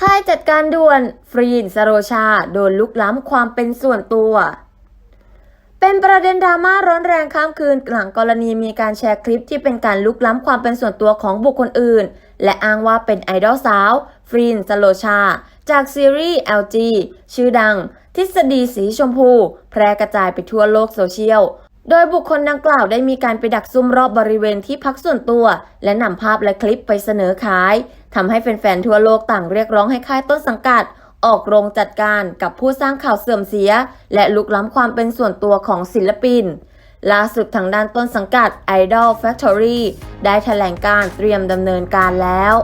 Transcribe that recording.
ค่ายจัดการด่วนฟรีนสโรชา โดนลุกล้ำความเป็นส่วนตัว เป็นประเด็นดราม่าร้อนแรงข้ามคืนหลังกรณีมีการแชร์คลิปที่เป็นการลุกล้ำความเป็นส่วนตัวของบุคคลอื่น และอ้างว่าเป็นไอดอลสาว ฟรีนสโลชา จากซีรีส์ LG ชื่อดัง ทฤษฎีสีชมพู แพร่กระจายไปทั่วโลกโซเชียล โดยบุคคลดังกล่าวได้มีการไปดักซุ่มรอบบริเวณที่พักส่วนตัว และนำภาพและคลิปไปเสนอขายทำให้แฟนๆทั่วโลกต่างเรียกร้องให้ค่ายต้นสังกัด ออกโรงจัดการกับผู้สร้างข่าวเสื่อมเสีย และลุกล้ำความเป็นส่วนตัวของศิลปินล่าสุดทางด้านต้นสังกัด Idol Factory ได้แถลงการเตรียมดำเนินการแล้ว